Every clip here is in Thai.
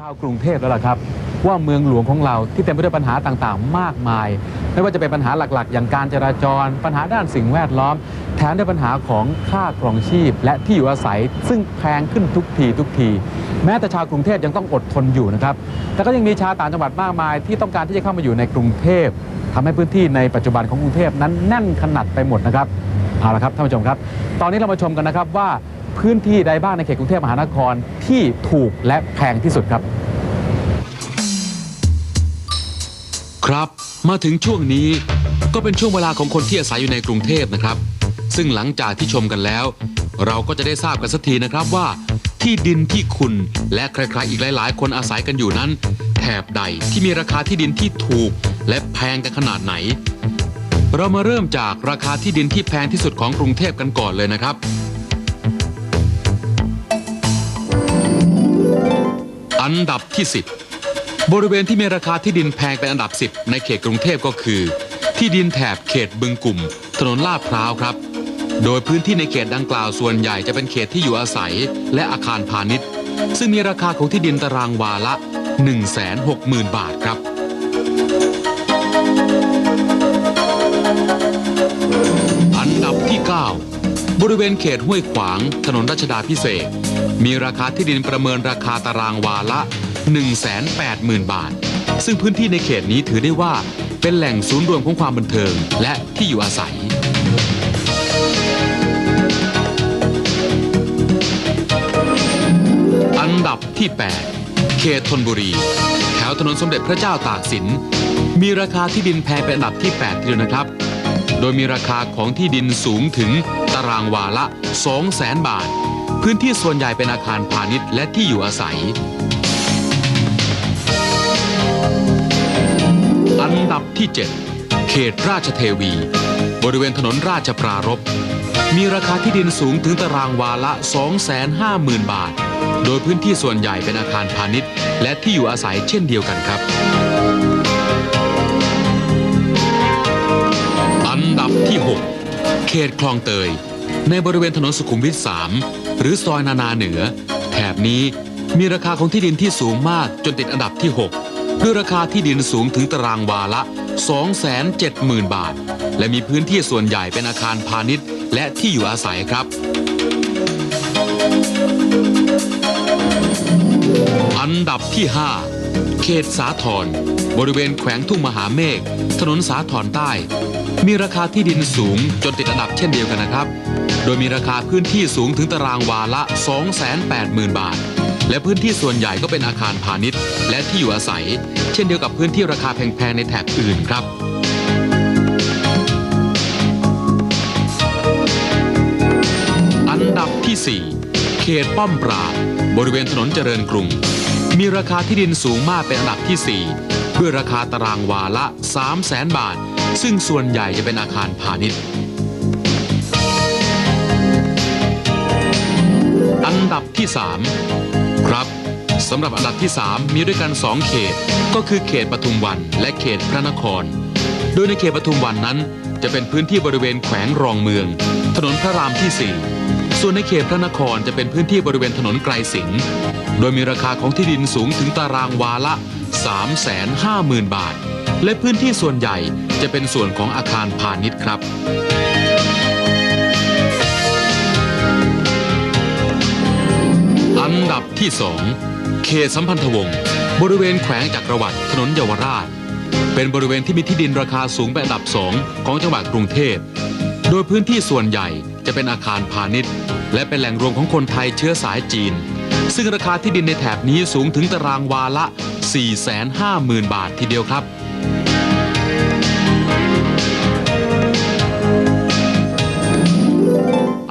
ชาวกรุงเทพแล้วล่ะครับ ว่าเมืองหลวงของเราที่เต็มไปด้วยปัญหาต่างๆ มากมาย ไม่ว่าจะเป็นปัญหาหลักๆ อย่างการจราจร ปัญหาด้านสิ่งแวดล้อม แถมด้วยปัญหาของค่าครองชีพ และที่อยู่อาศัยซึ่งแพงขึ้นทุกทีทุกที แม้แต่ชาวกรุงเทพยังต้องอดทนอยู่นะครับแต่ก็ยังมีชาวต่างจังหวัดมากมาย ที่ต้องการที่จะเข้ามาอยู่ในกรุงเทพทำให้พื้นที่ในปัจจุบันของกรุงเทพนั้นแน่นขนาดไปหมดนะครับเอาละครับท่านผู้ชมครับ ตอนนี้เรามาชมกันนะครับว่า พื้นที่ใดบ้างในเขตกรุงเทพมหานครที่ถูกและแพงที่สุดครับ ครับมาถึงช่วงนี้ก็เป็นช่วงเวลาของคนที่อาศัยอยู่ในกรุงเทพนะครับ ซึ่งหลังจากที่ชมกันแล้ว เราก็จะได้ทราบกันสักทีนะครับว่า ที่ดินที่คุณและใครๆอีกหลาย ๆ คนอาศัยกันอยู่นั้น แถบใดที่มีราคาที่ดินที่ถูก และแพงกันขนาดไหน เรามาเริ่มจากราคาที่ดินที่แพงที่สุดของกรุงเทพกันก่อนเลยนะครับ อันดับที่ 10 บริเวณที่มีราคาที่ดินแพงเป็นอันดับ 10 ในเขตกรุงเทพก็คือ ที่ดินแถบเขตบึงกลุ่ม ถนนลาดพร้าวครับ โดยพื้นที่ในเขตดังกล่าวส่วนใหญ่จะเป็นเขตที่อยู่อาศัยและอาคารพาณิชย์ ซึ่งมีราคาของที่ดินตารางวาละ 160,000 บาทครับอันดับที่ 9 บริเวณเขตห้วยขวาง ถนนรัชดาพิเศษ มีราคาที่ดินประเมินราคาตารางวาละ 180,000 บาท ซึ่งพื้นที่ในเขตนี้ถือได้ว่าเป็นแหล่งศูนย์รวมของความบันเทิงและที่อยู่อาศัย อันดับที่ 8 เขตธนบุรี แถวถนนสมเด็จพระเจ้าตากสิน มีราคาที่ดินแพงเป็นอันดับที่ 8 ทีเดียวนะครับ โดยมีราคาของที่ดินสูงถึงตารางวาละ 200,000 บาท พื้นที่ส่วนใหญ่เป็นอาคารพาณิชย์และที่อยู่อาศัย อันดับที่ 7 เขตราชเทวี บริเวณถนนราชปรารภมีราคาที่ดินสูงถึงตารางวาละ 250,000 บาท โดยพื้นที่ส่วนใหญ่เป็นอาคารพาณิชย์ และที่อยู่อาศัยเช่นเดียวกันครับ อันดับที่ 6 เขตคลองเตย ในบริเวณถนนสุขุมวิท 3 หรือซอยนานาเหนือ แถบนี้มีราคาของที่ดินที่สูงมากจนติดอันดับที่ 6 ด้วยราคาที่ดินสูงถึงตารางวาละ 270,000 บาท และมีพื้นที่ส่วนใหญ่เป็นอาคารพาณิชย์ และที่อยู่อาศัยครับอันดับที่ 5 เขตสาทรบริเวณแขวงทุ่งมหาเมฆถนนสาทรใต้ มีราคาที่ดินสูงจนติดอันดับเช่นเดียวกันนะครับ โดยมีราคาพื้นที่สูงถึงตารางวาละ 280,000 บาท และพื้นที่ส่วนใหญ่ก็เป็นอาคารพาณิชย์ และที่อยู่อาศัย เช่นเดียวกับพื้นที่ราคาแพงๆในแถบอื่นครับอันดับที่ 4 เขตป้อมปราบบริเวณถนนเจริญกรุง มีราคาที่ดินสูงมากเป็นอันดับที่ 4 ด้วยราคาตารางวาละ 3 0 0แสนบาท ซึ่งส่วนใหญ่จะเป็นอาคารพาณิชย์ ดับที่ 3 ครับสำหรับอันดับที่ 3 มีด้วยกัน 2 เขต ก็คือเขตปทุมวัน และเขตพระนคร โดยในเขตปทุมวันนั้น จะเป็นพื้นที่บริเวณแขวงรองเมือง ถนนพระรามที่ 4 ส่วนในเขตพระนครจะเป็นพื้นที่บริเวณถนนไกรสิงห์โดยมีราคาของที่ดินสูงถึงตารางวาละ 350,000 บาท และพื้นที่ส่วนใหญ่จะเป็นส่วนของอาคารพาณิชย์ครับ อันดับที่2เขตสัมพันธวงศ์บริเวณแขวงจักรวรรดิถนนเยาวราช เป็นบริเวณที่มีที่ดินราคาสูงเป็นอันดับ2ของจังหวัดกรุงเทพ โดยพื้นที่ส่วนใหญ่จะเป็นอาคารพาณิชย์ และเป็นแหล่งรวมของคนไทยเชื้อสายจีน ซึ่งราคาที่ดินในแถบนี้สูงถึงตารางวาละ 450,000 บาททีเดียวครับ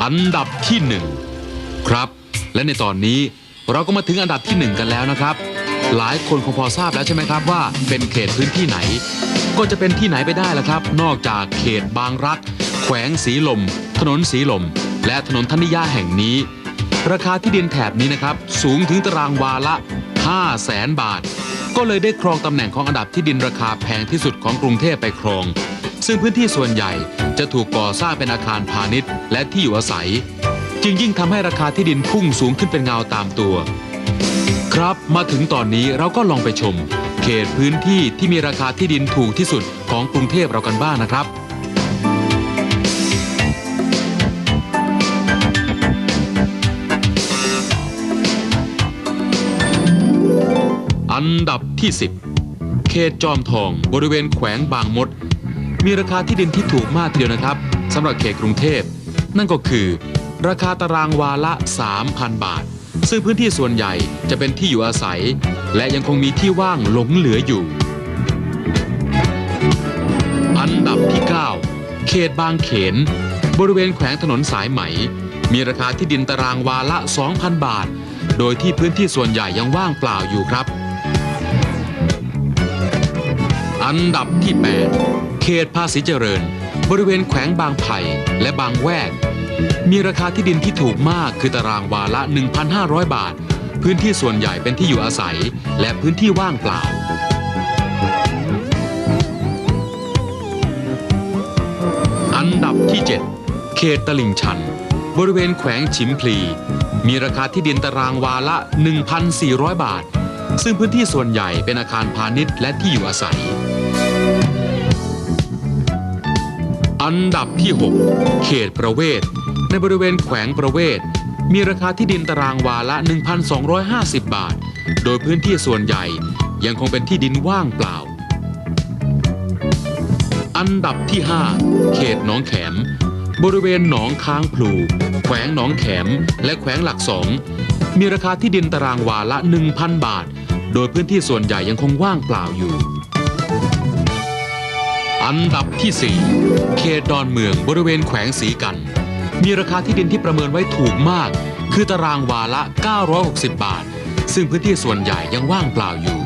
อันดับที่หนึ่งครับ และในตอนนี้เราก็มาถึงอันดับที่หนึ่งกันแล้วนะครับ หลายคนคงพอทราบแล้วใช่ไหมครับว่า เป็นเขตพื้นที่ไหน ก็จะเป็นที่ไหนไปได้ล่ะครับ นอกจากเขตบางรัก แขวงสีลม ถนนสีลม และถนนธนิยาแห่งนี้ ราคาที่ดินแถบนี้นะครับ สูงถึงตารางวาละ 5 0 0แสนบาท ก็เลยได้ครองตำแหน่งของอันดับที่ดินราคาแพงที่สุดของกรุงเทพไปครอง ซึ่งพื้นที่ส่วนใหญ่จะถูกก่อสร้างเป็นอาคารพาณิชย์ และที่อยู่อาศัย จึงยิ่งทำให้ราคาที่ดินพุ่งสูงขึ้นเป็นเงาตามตัว ครับมาถึงตอนนี้เราก็ลองไปชม เขตพื้นที่ที่มีราคาที่ดินถูกที่สุดของกรุงเทพเรากันบ้างนะครับอันดับที่ 10 เขตจอมทอง บริเวณแขวงบางมด มีราคาที่ดินที่ถูกมากทีเดียวนะครับสำหรับเขตกรุงเทพ นั่นก็คือ ราคาตารางวาละ 3,000 บาท ซึ่งพื้นที่ส่วนใหญ่จะเป็นที่อยู่อาศัย และยังคงมีที่ว่างหลงเหลืออยู่ อันดับที่ 9 เขตบางเขน บริเวณแขวงถนนสายไหม มีราคาที่ดินตารางวาละ 2,000 บาท โดยที่พื้นที่ส่วนใหญ่ยังว่างเปล่าอยู่ครับ อันดับที่ 8 เขตภาษีเจริญ บริเวณแขวงบางไผ่และบางแวก มีราคาที่ดินที่ถูกมากคือตารางวาละ 1,500 บาท พื้นที่ส่วนใหญ่เป็นที่อยู่อาศัย และพื้นที่ว่างเปล่า อันดับที่ 7 เขตตลิ่งชัน บริเวณแขวงฉิมพลี มีราคาที่ดินตารางวาละ 1,400 บาท ซึ่งพื้นที่ส่วนใหญ่เป็นอาคารพาณิชย์และที่อยู่อาศัยอันดับที่ 6 เขตประเวศ ในบริเวณแขวงประเวศ มีราคาที่ดินตารางวาละ 1,250 บาท โดยพื้นที่ส่วนใหญ่ยังคงเป็นที่ดินว่างเปล่า อันดับที่ 5 เขตหนองแขม บริเวณหนองค้างพลู แขวงหนองแขม และแขวงหลักสอง มีราคาที่ดินตารางวาละ 1,000 บาท โดยพื้นที่ส่วนใหญ่ยังคงว่างเปล่าอยู่อันดับที่ 4 เขตดอนเมืองบริเวณแขวงสีกัน มีราคาที่ดินที่ประเมินไว้ถูกมาก คือตารางวาละ 960 บาท ซึ่งพื้นที่ส่วนใหญ่ยังว่างเปล่าอยู่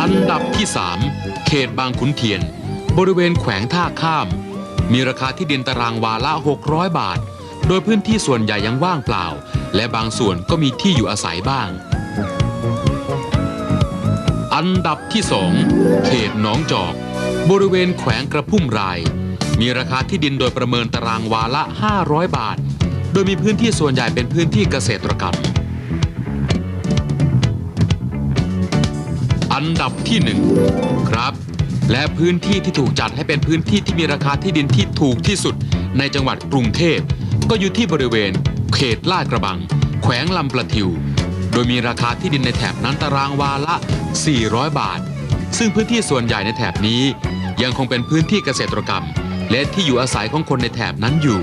อันดับที่ 3 เขตบางขุนเทียน บริเวณแขวงท่าข้าม มีราคาที่ดินตารางวาละ 600 บาท โดยพื้นที่ส่วนใหญ่ยังว่างเปล่า และบางส่วนก็มีที่อยู่อาศัยบ้าง อันดับที่ 2 เขตหนองจอก บริเวณแขวงกระพุ่มราย มีราคาที่ดินโดยประเมินตารางวาละ 500 บาท โดยมีพื้นที่ส่วนใหญ่เป็นพื้นที่เกษตรกรรม อันดับที่ 1 ครับ และพื้นที่ที่ถูกจัดให้เป็นพื้นที่ที่มีราคาที่ดินที่ถูกที่สุดในจังหวัดกรุงเทพ ก็อยู่ที่บริเวณ เขตลาดกระบัง แขวงลำประทิว โดยมีราคาที่ดินในแถบนั้นตารางวาละ 400 บาท ซึ่งพื้นที่ส่วนใหญ่ในแถบนี้ยังคงเป็นพื้นที่เกษตรกรรม และที่อยู่อาศัยของคนในแถบนั้นอยู่